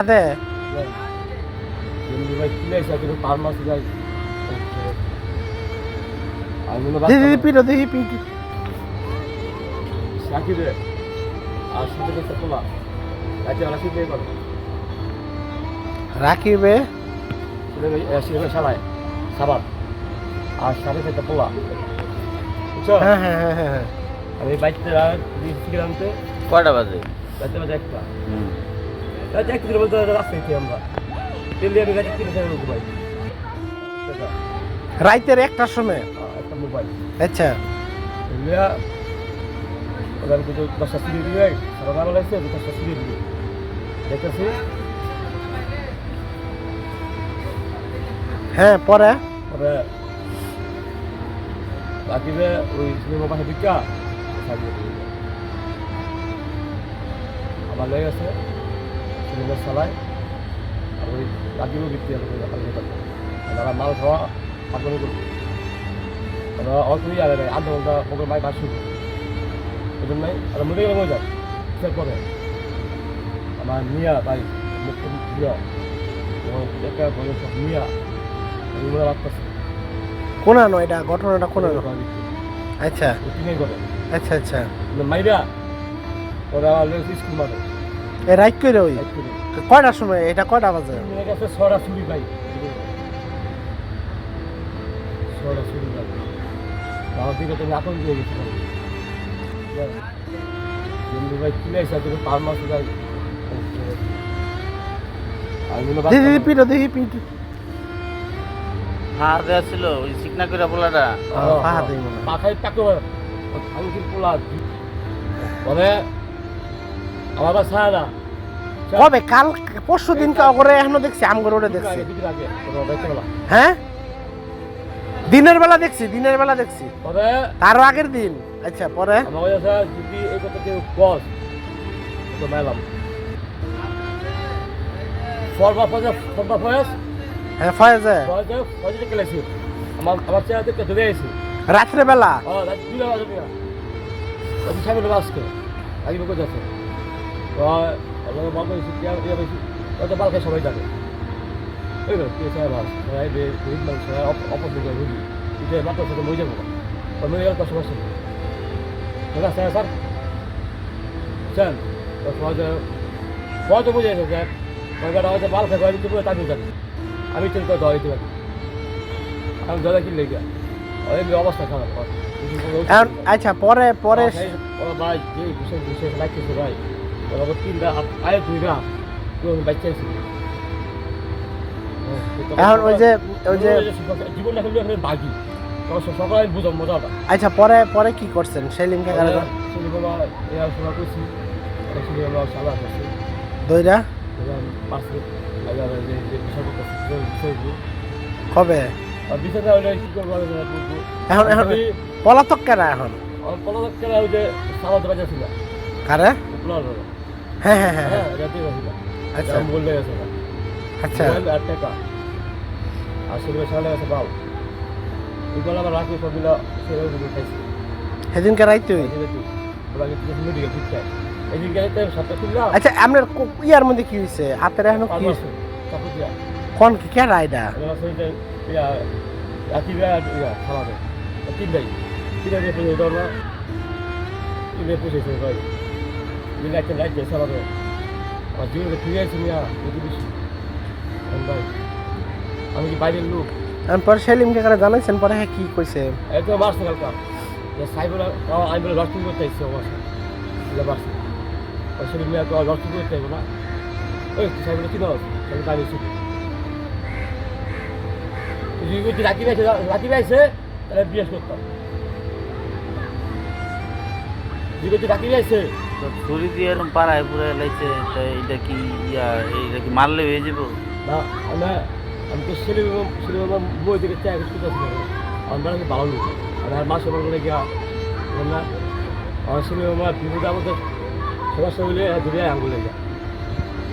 দে। দিদি পিটো দিদি পিটো সাকি রে আর শুধু দেখতে পোলা রাতে বেলা শিখে করে রাখিবে সাবান আর সাথে সাথে পোলা বুঝছ হ্যাঁ হ্যাঁ হ্যাঁ হ্যাঁ হ্যাঁ। আমি বাইকটা শিখে আনতে কয়টা বাজে? রাতে বাজে একটা। রাতে এক বলতে রাস্তায় আমরা তেল দিয়ে আমি রাতে মোবাইল রাইতের একটার সময় একটা মোবাইল আচ্ছা ওদের কিছু দশটা সিঁড়ি দিবে সারা গান লাগছে দশটা সিঁড়ি দেখতেছি হ্যাঁ পরে পরে বাকিবে ওই সিনেমা পাশে দিকা আমার লেগে সিনেমা চালায় আর ওই বিক্রি হবে তারা মাল খাওয়া পাগল করবে তারা অল্পই আর আধ ঘণ্টা ওকে মাই বাসু এই জন্যই আর মরে গেলে মরে যায় কিসের পরে আমার মিয়া তাই মুখ্য প্রিয় এবং একা বলে সব মিয়া। এই রাখতেছে কোনানো এটা ঘটনাটা কোনানো আচ্ছা। করে আচ্ছা আচ্ছা। মাইরা ওরা স্কুল মাঠে এ রাইট করে ওই। কয়টার সময়? এটা কয়টা বাজে? ছড়া চুরি ভাই ছড়া চুরি ভাই আমার দিকে তুমি আতঙ্ক হয়ে গেছিলাম বন্ধু ভাই কিনে এসে তুমি পার মাস যাই দিদি পিটো দিদি পিটো দেওয়া ছিল ওই করে পোলা। পরে আমার বা ছায়া না কবে? কাল পরশু দিন কাও করে এখনও দেখছি আম করে ওটা দেখছি। হ্যাঁ? দিনের বেলা দেখছি দিনের বেলা দেখছি। তারও আগের দিন। আচ্ছা পরে? আমার কাছে যদি এই কথা কেউ কস তো মেলাম। ফরবা ফজা ফরবা ফয়াস হ্যাঁ ফয়েজে। আমার আমার চেহারা দেখতে ধরে রাত্রে বেলা আমি সামনে আগে বকে যাচ্ছে তো বালকে সবাই জানে। রে কে সাহেব সবাই গরিব মানুষ সবাই অপরদিকে রুগী এটা মাত্র সাথে মরে যাব। তো মরে গেলে তো সমস্যা নেই স্যার। স্যার তো সহজে সহজে বুঝে গেছে স্যার। বেটা হয়তো বাল খেয়ে দিতে পুরো তাকে জানি। আমি চেন করে দেওয়া দিতে পারি। আমি দাদা কি লেগে? ওই অবস্থা খারাপ আচ্ছা পরে পরে ভাই যে লাগতেছে ভাই। ওরা আবার তিন রাত আয় দুই রাত কেউ বাচ্চা আছে এখন ওই যে ওই যে জীবনটা খেলবে এখানে তখন সকালে বুঝাম মজাটা আচ্ছা পরে পরে কি করছেন সেলিমকে কারে ছেলে বাবা এরা শোনা করছি ছেলে বাবা সাদা করছে দইরা বিষয়গুলো কবে এখন এখন পলাতক কেনা এখন পলাতক খেলা ওই যে সামাতে বাজা ছিল কারে হ্যাঁ হ্যাঁ হ্যাঁ হ্যাঁ। রাতে আচ্ছা। বললে গেছে আচ্ছা। আর টাকা। আর সেগুলো সামনে গেছে বাউ এগুলো আমার রাখি সবগুলো সেগুলো দিকে খাইছি। সেদিনকে রাইতে আচ্ছা আপনার কো- ইয়ার মধ্যে কি হয়েছে আপনার এখন কি হয়েছে? কোন কি কে রাইডা দেয়? তিনটাই তিনটা দিয়ে পুজো দেওয়ার না তিনটাই পুষেছে ভাই মিলে জীবনে ফিরে আসছি মিয়া বুঝি বেশি ভাই আমি কি বাইরের লোক? এখন পরে সেলিমকে কারে জানাইছেন পরে হ্যাঁ কি কইছে? এই তো মারছে কালকা। যে সাইবুল আমি বলে লস্টিং করতে এসেছি আমার সাথে। মারছে। ওই সেদিন মেয়ে তো লস্টিং করতে চাইব না। ওই সাইবুল কি দাও সাইবুল কাজ এসেছি যদি রাখি পাইছে রাখি পাইছে তাহলে বিয়ে করতাম। যদি রাখি পাইছে তো ছুরি দিয়ে এরকম পাড়ায় পুরো লাইছে তো এটা কি ইয়া এইটা কি মারলে হয়ে যাব? না আমি আমি তো ছেলে ছেলে বই থেকে চাই কিছু করতে আমরা কি ভালো লোক। আর আর মাসে বলে গিয়া না আমার ছেলে আমার বিপদে আমাদের দূরে গিয়া বলে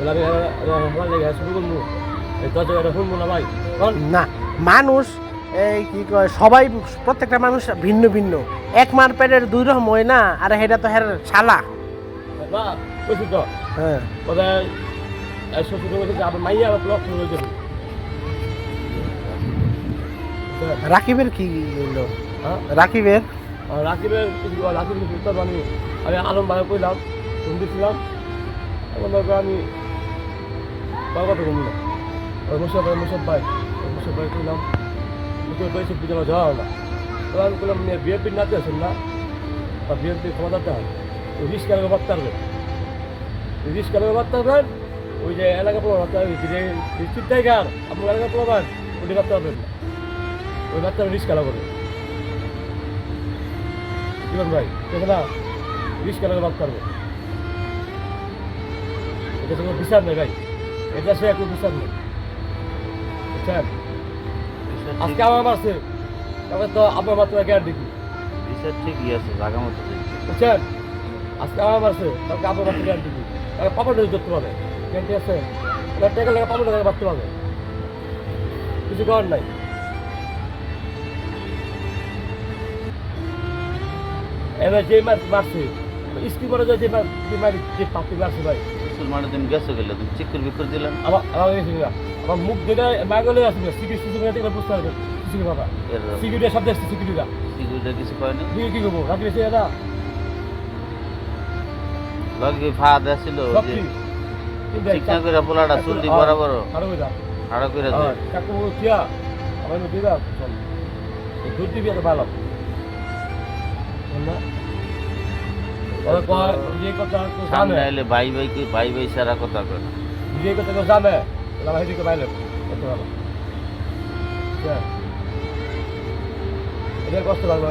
আমি আমার লেগে শুরু করব দশ জায়গাটা শুনব না ভাই না মানুষ এই কি কয় সবাই প্রত্যেকটা মানুষ ভিন্ন ভিন্ন। এক মার পেটের দুই রকম হয় না আর সেটা তো হের শালা। বা কইছি তো? হ্যাঁ। শ্বশুর মাইয়া ব্লক হয়ে যাবে রাকিবের কি হলো? হ্যাঁ? রাকিবের? রাকিবের কিছু আমি আমি আলম ভাই কইলাম ফোন দিয়েছিলাম এখন আমি কথা কমলাম ওই মুসব ভাই মুসব ভাই মুসব ভাই কইলাম মুসব ভাই সব বিজয় যাওয়া না। আমি কইলাম বিএনপির নাতে আছেন না? বা বিএনপির ক্ষমতাতে হয় বার্তা হবে রিস্ক আলাদা বার্তা হবেন ওই যে এলাকা প্রভাব হবে যে ডিস্ট্রিক্ট টাইগার আপনার এলাকা প্রভাব ওটি হবেন না ওই রিস্ক আলাদা করবে জীবন ভাই দেখো না রিস্ক আলাদা বাদ করবে এটা কোনো বিচার নেই ভাই। এটা সে কোনো বিচার নেই। বুঝছেন? আজকে আমার মারছে তবে তো আপনার মাত্র গ্যারান্টি কি বিষয় ঠিকই আছে জাগা মতো বুঝছেন? আজকে আমার মারছে তবে আপনার মাত্র গ্যারান্টি কি তাহলে পাপড় ধরতে হবে। গ্যারান্টি আছে। এবার টাকা লাগে পাপড় টাকা বাঁচতে হবে। কিছু করার নাই। এবার যে মার মারছে স্কিম করে যে মার যে পাপড়ি মারছে ভাই। মুসলমানের তুমি গেছো গেলে তুমি চিকুর বিকুর দিলেন আমার আমার গেছে না আমার মুখ যেটা মাগলে আছে সিকিউরিটি সিকিউরিটি করে বুঝতে পারবে সিকিউরিটি বাবা। সিকিউরিটি সিকিউরিটিটা সিকিউরিটি কিছু কি কি করব? রাখি এসে না লগে ফা দেছিল সব যে কি ঠিক না করে পোলাটা চুলটি বরাবর। আরও কইরা হাড়া করে হ্যাঁ দেয় কাকু কিয়া আমার দিদা চল। দুধ দিবি আর ভালো। না ওরা কয় যে কথা তো সামনে জানে ভাই ভাই কি ভাই ভাই সারা কথা কয় যে কথা তো জানে? ওরা ভাই দিকে বাইলে কত ভালো। এটা কষ্ট লাগল